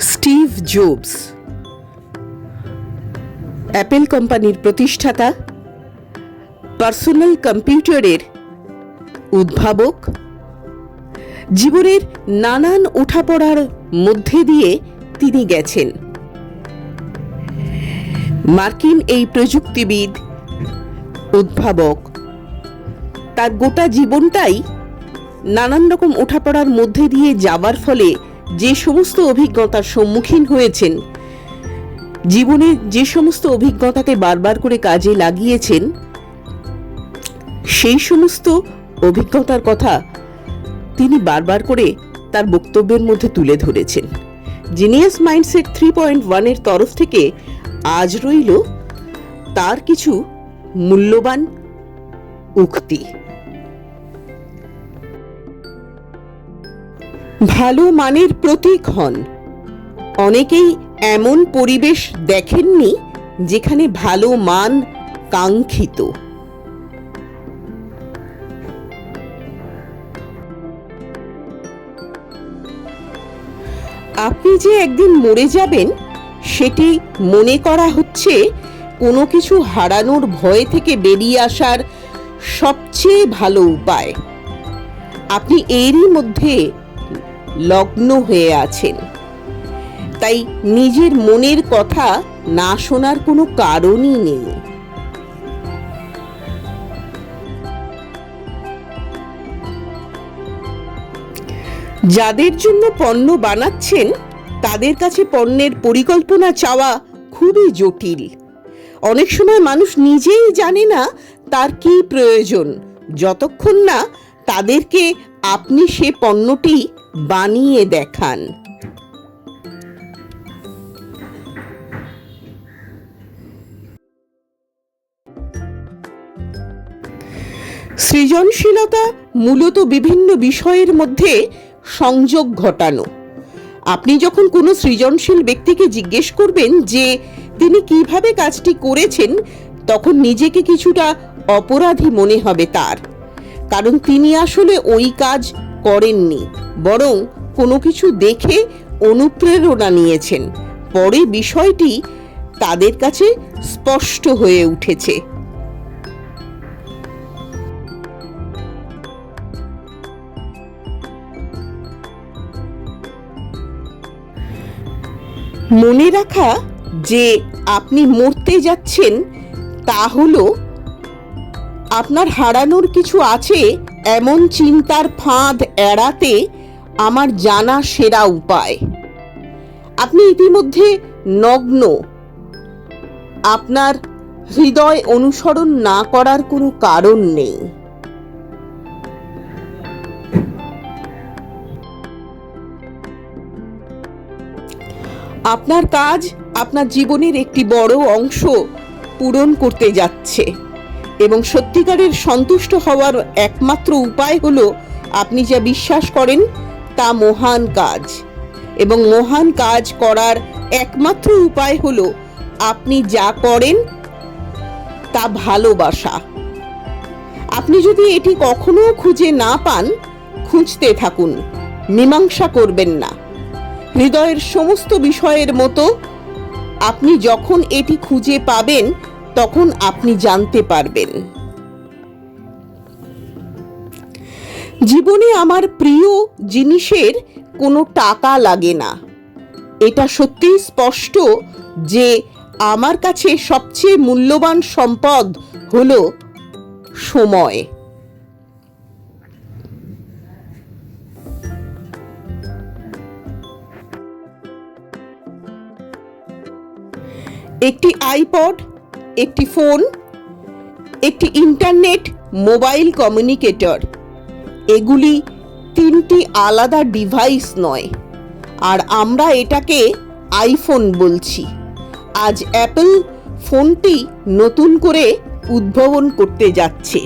Steve Jobs, Apple কোম্পানির প্রতিষ্ঠাতা, personal কম্পিউটারের উদ্ভাবক, জীবনের নানান ওঠাপড়ার মধ্যে দিয়ে তিনি গেছেন। মার্কিন এই প্রযুক্তিবিদ, উদ্ভাবক, তার গোটা জীবনটাই নানান রকম ওঠাপড়ার মধ্যে দিয়ে যাবার ফলে যে সমস্ত অভিজ্ঞতার সম্মুখীন হয়েছেন, জীবনে যে সমস্ত অভিজ্ঞতাকে বারবার করে কাজে লাগিয়েছেন, সেই সমস্ত অভিজ্ঞতার কথা তিনি বারবার করে তার বক্তব্যের মধ্যে তুলে ধরেছেন। জিনিয়াস মাইন্ডসেট থ্রি পয়েন্ট ওয়ানের তরফ থেকে আজ রইল তার কিছু মূল্যবান উক্তি। ভালো মানের প্রতীক হন। অনেকেই এমন পরিবেশ দেখেননি যেখানে ভালো মান কাঙ্ক্ষিত। আপনি যে একদিন মরে যাবেন, সেটি মনে করা হচ্ছে কোনো কিছু হারানোর ভয় থেকে বেরিয়ে আসার সবচেয়ে ভালো উপায়। আপনি এরই মধ্যে লগ্ন হয়ে আছেন। তাই নিজের মনের কথা না শোনার কোনো কারণই নেই। যাদের জন্য পণ্য বানাচ্ছেন, তাদের কাছে পণ্যের পরিকল্পনা চাওয়া খুবই জটিল। অনেক সময় মানুষ নিজেই জানে না তার কি প্রয়োজন। যতক্ষণ না তাদেরকে আপনি সে পণ্যটি বানিয়ে দেখান। সৃজনশীলতা মূলত বিভিন্ন বিষয়ের মধ্যে সংযোগ ঘটানো। আপনি যখন কোনো সৃজনশীল ব্যক্তিকে জিজ্ঞেস করবেন যে, তিনি কীভাবে কাজটি করেছেন? তখন নিজেকে কিছুটা অপরাধী মনে হবে তার। কারণ তিনি আসলে ওই কাজ করেননি, বরং কোনো কিছু দেখে অনুপ্রেরণা নিয়েছেন। পরে বিষয়টি তাদের কাছে স্পষ্ট হয়ে উঠেছে। মনে রাখা যে আপনি মরতে যাচ্ছেন, তা হলো আপনার হারানোর কিছু আছে এমন চিন্তার ফাঁদ এড়াতে আমার জানা সেরা উপায়। আপনি ইতিমধ্যে নগ্ন। আপনার হৃদয় অনুসরণ না করার কোনো কারণ নেই। আপনার কাজ আপনার জীবনের একটি বড় অংশ পূরণ করতে যাচ্ছে। এবং সত্যিকারের সন্তুষ্ট হওয়ার একমাত্র উপায় হলো, আপনি যা বিশ্বাস করেন তা মহান কাজ। এবং মহান কাজ করার একমাত্র উপায় হলো, আপনি যা করেন তা ভালোবাসা। আপনি যদি এটি কখনো খুঁজে না পান, খুঁজতে থাকুন, মীমাংসা করবেন না। হৃদয়ের সমস্ত বিষয়ের মতো আপনি যখন এটি খুঁজে পাবেন তখন আপনি জানতে পারবেন। জীবনে আমার প্রিয় জিনিসের কোনো টাকা লাগে না। এটা সত্যিই স্পষ্ট যে আমার কাছে সবচেয়ে মূল্যবান সম্পদ হল সময়। একটি আইপড একটি ফোন, একটি ইন্টারনেট, মোবাইল কমিউনিকেটর। এগুলি তিনটি আলাদা ডিভাইস নয়। আর আমরা এটাকে আইফোন বলছি। আজ অ্যাপল ফোনটি নতুন করে উদ্ভাবন করতে যাচ্ছে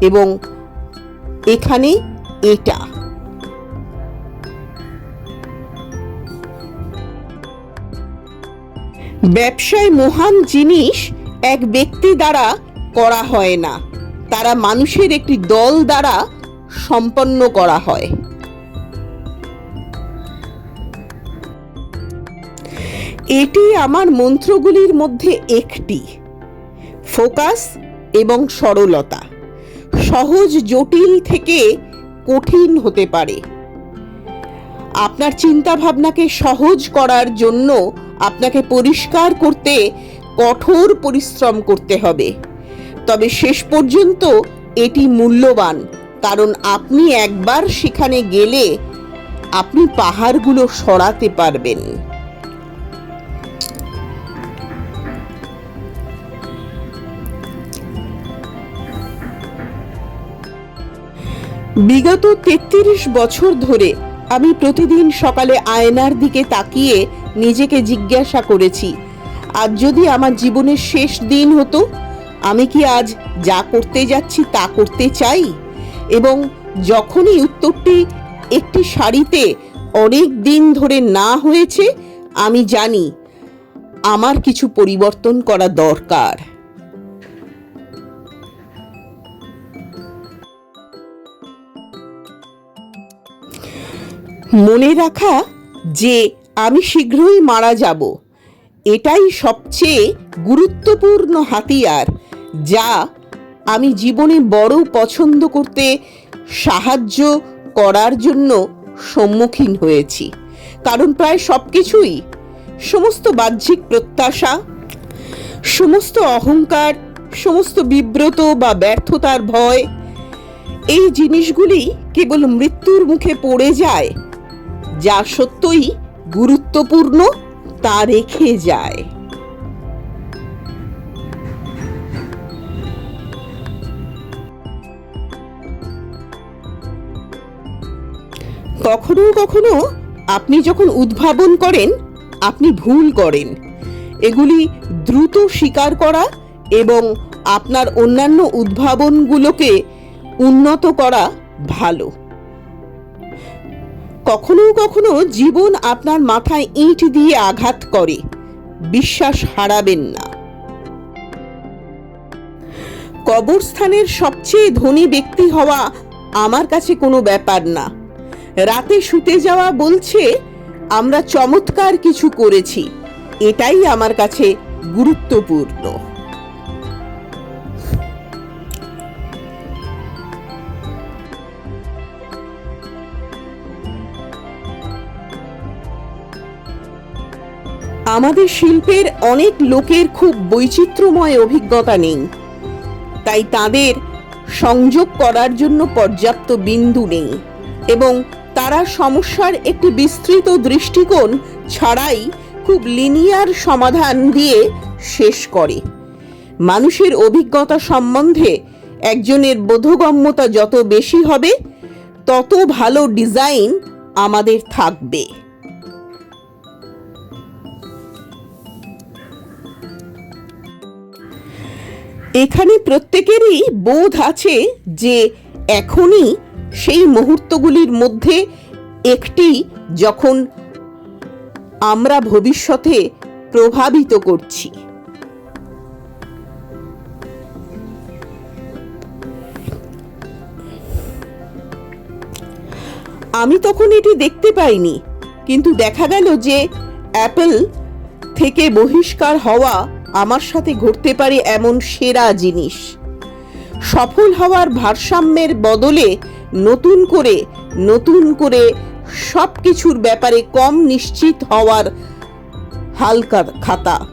এবং এখানে এটা। ব্যবসায় মহান জিনিস এক ব্যক্তি দ্বারা করা হয় না। তারা মানুষের একটি দল দ্বারা সম্পন্ন করা হয়। এটি আমার মন্ত্রগুলির মধ্যে একটি। ফোকাস এবং সরলতা সহজ, জটিল থেকে কঠিন হতে পারে। আপনার চিন্তা ভাবনাকে সহজ করার জন্য আপনাকে পরিষ্কার করতে কঠোর পরিশ্রম করতে হবে। তবে শেষ পর্যন্ত এটি মূল্যবান, কারণ আপনি একবার সেখানে গেলে আপনি পাহাড়গুলো সরাতে পারবেন। বিগত তেত্রিশ বছর ধরে আমি প্রতিদিন সকালে আয়নার দিকে তাকিয়ে নিজেকে জিজ্ঞাসা করেছি আজ যদি আমার জীবনের শেষ দিন হতো, আমি কি আজ যা করতে যাচ্ছি তা করতে চাই? এবং যখনই উত্তরটি একটি শাড়িতে অনেক দিন ধরে না হয়েছে, আমি জানি আমার কিছু পরিবর্তন করা দরকার। মনে রাখা যে আমি শীঘ্রই মারা যাব। এটাই সবচেয়ে গুরুত্বপূর্ণ হাতিয়ার, যা আমি জীবনে বড় পছন্দ করতে সাহায্য করার জন্য সম্মুখীন হয়েছি। কারণ প্রায় সব কিছুই সমস্ত বাহ্যিক প্রত্যাশা, সমস্ত অহংকার, সমস্ত বিব্রত বা ব্যর্থতার ভয়, এই জিনিসগুলি কেবল মৃত্যুর মুখে পড়ে যায়, যা সত্যই গুরুত্বপূর্ণ তা রেখে যায়। কখনো কখনো আপনি যখন উদ্ভাবন করেন, আপনি ভুল করেন। এগুলি দ্রুত স্বীকার করা এবং আপনার অন্যান্য উদ্ভাবনগুলোকে উন্নত করা ভালো। কখনো কখনো জীবন আপনার মাথায় ইট দিয়ে আঘাত করে। বিশ্বাস হারাবেন না। কবরস্থানের সবচেয়ে ধনী ব্যক্তি হওয়া আমার কাছে কোনো ব্যাপার না। রাতে শুতে যাওয়া বলছে, আমরা চমৎকার কিছু করেছি। এটাই আমার কাছে গুরুত্বপূর্ণ। আমাদের শিল্পের অনেক লোকের খুব বৈচিত্র্যময় অভিজ্ঞতা নেই। তাই তাদের সংযোগ করার জন্য পর্যাপ্ত বিন্দু নেই এবং তারা সমস্যার একটি বিস্তৃত দৃষ্টিকোণ ছাড়াই খুব লিনিয়ার সমাধান দিয়ে শেষ করে। মানুষের অভিজ্ঞতা সম্বন্ধে একজনের বোধগম্যতা যত বেশি হবে, তত ভালো ডিজাইন আমাদের থাকবে। এখানে প্রত্যেকেরই বোধ আছে যে এখনই সেই মুহূর্তগুলির মধ্যে একটি যখন আমরা ভবিষ্যতে প্রভাবিত করছি। আমি তখন এটি দেখতে পাইনি, কিন্তু দেখা গেল যে অ্যাপেল থেকে বহিষ্কার হওয়া আমার সাথে ঘটতে পারে এমন সেরা জিনিস। সফল হওয়ার ভারসাম্যের বদলে নতুন করে নতুন করে সব কিছুর ব্যাপারে কম নিশ্চিত হওয়ার হালকা খাতা।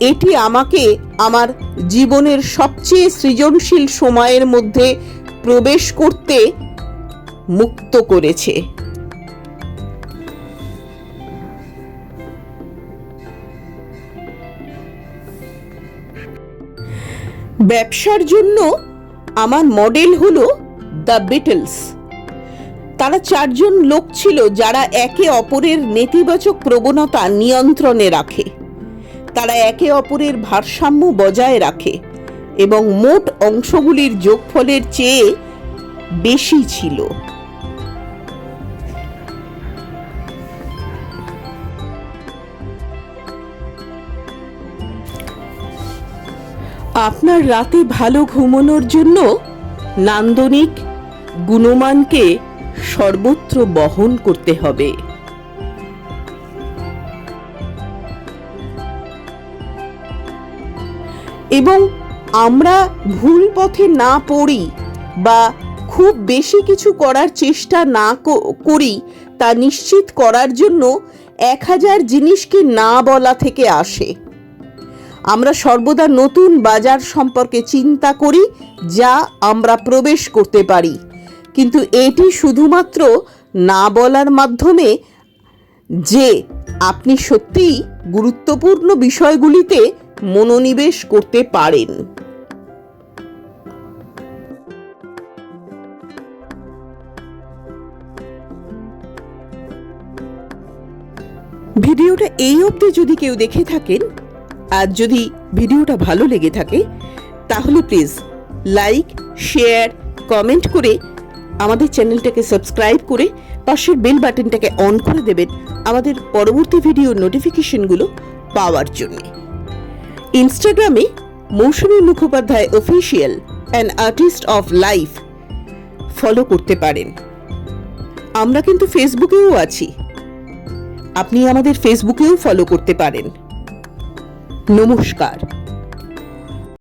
এটি আমাকে আমার জীবনের সবচেয়ে সৃজনশীল সময়ের মধ্যে প্রবেশ করতে মুক্ত করেছে। ব্যবসার জন্য আমার মডেল হলো দ্য বিটলস তারা চারজন লোক ছিল যারা একে অপরের নেতিবাচক প্রবণতা নিয়ন্ত্রণে রাখে। তারা একে অপরের ভারসাম্য বজায় রাখে এবং মোট অংশগুলির যোগফলের চেয়ে বেশি ছিল। আপনার রাতে ভালো ঘুমনোর জন্য নান্দনিক গুণমানকে সর্বত্র বহন করতে হবে। এবং আমরা ভুল পথে না পড়ি বা খুব বেশি কিছু করার চেষ্টা না করি তা নিশ্চিত করার জন্য এক হাজার জিনিসকে না বলা থেকে আসে। আমরা সর্বদা নতুন বাজার সম্পর্কে চিন্তা করি, যা আমরা প্রবেশ করতে পারি। কিন্তু এটি শুধুমাত্র না বলার মাধ্যমে যে আপনি সত্যিই গুরুত্বপূর্ণ বিষয়গুলিতে মনোনিবেশ করতে পারেন। ভিডিওটা এই অবধি যদি কেউ দেখে থাকেন আর যদি ভিডিওটা ভালো লেগে থাকে, তাহলে প্লিজ লাইক শেয়ার কমেন্ট করে আমাদের চ্যানেলটাকে সাবস্ক্রাইব করে পাশের বেল বাটনটাকে অন করে দেবেন আমাদের পরবর্তী ভিডিওর নোটিফিকেশনগুলো পাওয়ার জন্য। ইনস্টাগ্রামে Mousumi Mukhopadhyay official and artist of life follow করতে পারেন। আমরা কিন্তু ফেসবুকেও আছি। আপনি আমাদের ফেসবুকেও ফলো করতে পারেন। নমস্কার।